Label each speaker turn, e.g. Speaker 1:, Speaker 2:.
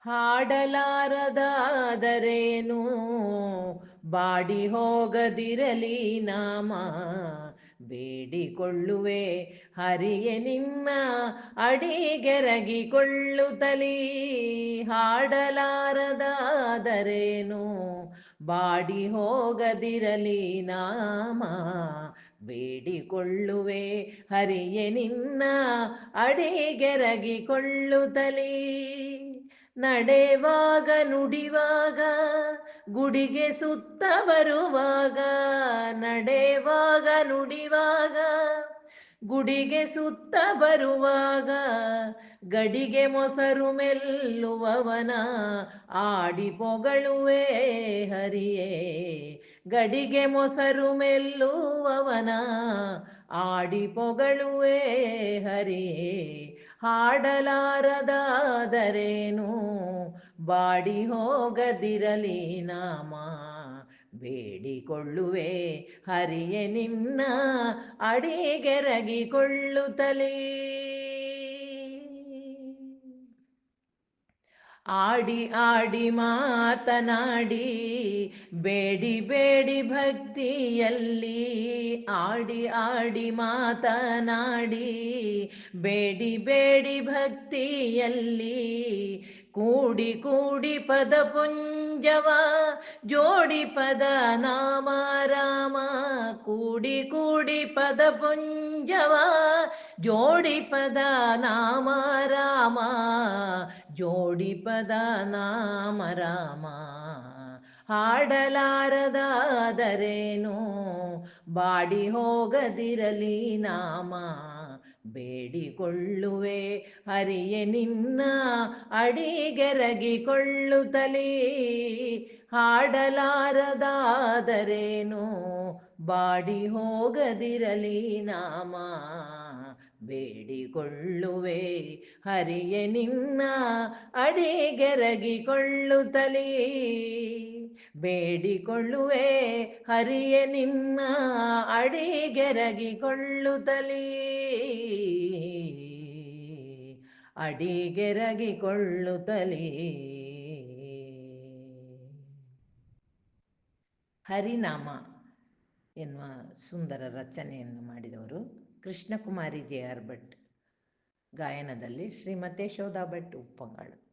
Speaker 1: ಹಾಡಲಾರದಾದರೇನು? Body ಹೋಗದಿರಲಿ ನಾಮ, ಬೇಡಿಕೊಳ್ಳುವೆ ಹರಿಯೆ ನಿನ್ನ ಅಡಿಗೆರಗಿಕೊಳ್ಳುತ್ತಲೀ ಹಾಡಲಾರದಾದರೇನು? Body ಹೋಗದಿರಲಿ ನಾಮ, ಬೇಡಿಕೊಳ್ಳುವೆ ಹರಿಯೆ ನಿನ್ನ ಅಡಿಗೆರಗಿಕೊಳ್ಳುತ್ತಲೀ ನಡೆವಾಗ ನುಡಿವಾಗ, ಗುಡಿಗೆ ಸುತ್ತ ಬರುವಾಗ, ನಡೆವಾಗ ನುಡಿವಾಗ, ಗುಡಿಗೆ ಸುತ್ತ ಬರುವಾಗ, ಗಡಿಗೆ ಮೊಸರು ಮೆಲ್ಲುವವನ, ಆಡಿ ಪೊಗಳುವೆ ಹರಿಯೇ. ಗಡಿಗೆ ಮೊಸರು ಮೆಲ್ಲುವವನ ಆಡಿ ಪೊಗಳುವೆ ಹರಿಯೇ ಹಾಡಲಾರದಾದರೇನು ಬಾಡಿ ಹೋಗದಿರಲಿ ನಾಮ ಬೇಡಿಕೊಳ್ಳುವೆ ಹರಿಯೆ ನಿನ್ನ ಅಡಿಗೆರಗಿಕೊಳ್ಳುತ್ತಲೇ. ಆಡಿ ಆಡಿ ಮಾತನಾಡಿ, ಬೇಡಿ ಬೇಡಿ ಭಕ್ತಿಯಲ್ಲಿ ಆಡಿ ಆಡಿ ಮಾತನಾಡಿ, ಬೇಡಿ ಬೇಡಿ ಭಕ್ತಿಯಲ್ಲಿ ಕೂಡಿ ಕೂಡಿ ಪದ ಪುಂಜವ, ಜೋಡಿ ಪದ ನಾಮ ರಾಮ, ಕೂಡಿ ಕೂಡಿ ಪದ ಪುಂಜವ. ಜೋಡಿ ಪದ ನಾಮ ರಾಮ, ಜೋಡಿ ಪದ ನಾಮ ರಾಮ. ಹಾಡಲಾರದಾದರೇನು? ಬಾಡಿ ಹೋಗದಿರಲಿ ನಾಮ. ಬೇಡಿಕೊಳ್ಳುವೆ ಹರಿಯೆ ನಿನ್ನ, ಅಡಿಗೆರಗಿಕೊಳ್ಳುತ್ತಲೀ. ಹಾಡಲಾರದಾದರೇನು? ಬಾಡಿ ಹೋಗದಿರಲಿ ನಾಮ ಬೇಡಿಕೊಳ್ಳುವೆ. ಹರಿಯ ನಿನ್ನ ಅಡಿಗೆರಗಿಕೊಳ್ಳುತ್ತಲೀ ಬೇಡಿಕೊಳ್ಳುವೆ ಹರಿಯ ನಿನ್ನ ಅಡಿಗೆರಗಿಕೊಳ್ಳುತ್ತಲೀ ಅಡಿಗೆರಗಿಕೊಳ್ಳುತ್ತಲೀ ಹರಿನಾಮ. ಎನ್ನುವ ಸುಂದರ ರಚನೆಯನ್ನು ಮಾಡಿದವರು ಕೃಷ್ಣಕುಮಾರಿ ಜೆ ಆರ್ ಭಟ್ ಗಾಯನದಲ್ಲಿ ಶ್ರೀಮತಿ ಯಶೋಧಾ ಭಟ್ ಉಪ್ಪಂಗಾಳು.